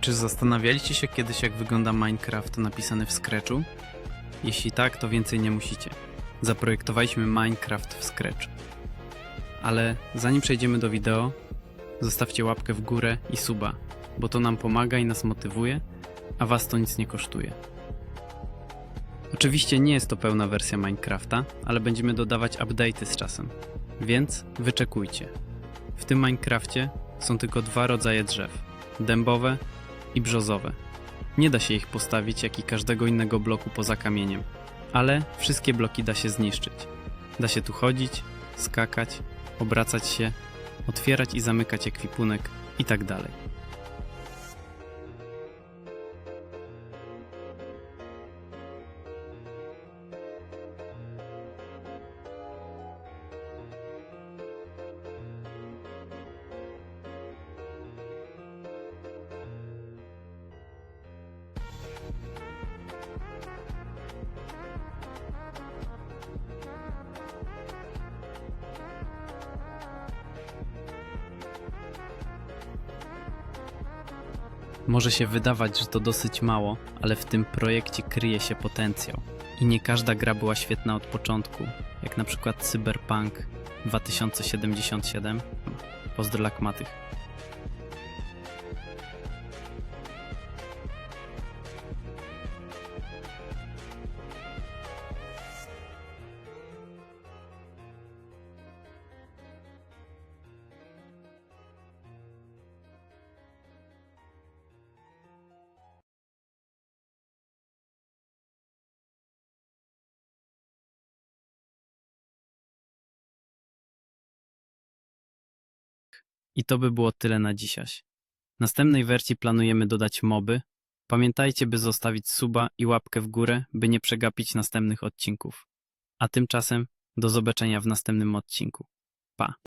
Czy zastanawialiście się kiedyś, jak wygląda Minecraft napisany w Scratchu? Jeśli tak, to więcej nie musicie. Zaprojektowaliśmy Minecraft w Scratch. Ale zanim przejdziemy do wideo, zostawcie łapkę w górę i suba, bo to nam pomaga i nas motywuje, a was to nic nie kosztuje. Oczywiście nie jest to pełna wersja Minecrafta, ale będziemy dodawać update'y z czasem, więc wyczekujcie. W tym Minecrafcie są tylko dwa rodzaje drzew: dębowe i brzozowe. Nie da się ich postawić jak i każdego innego bloku poza kamieniem, ale wszystkie bloki da się zniszczyć. Da się tu chodzić, skakać, obracać się, otwierać i zamykać ekwipunek i Może się wydawać, że to dosyć mało, ale w tym projekcie kryje się potencjał. I nie każda gra była świetna od początku, jak na przykład Cyberpunk 2077. Pozdro. I to by było tyle na dziś. W następnej wersji planujemy dodać moby. Pamiętajcie, by zostawić suba i łapkę w górę, by nie przegapić następnych odcinków. A tymczasem do zobaczenia w następnym odcinku. Pa!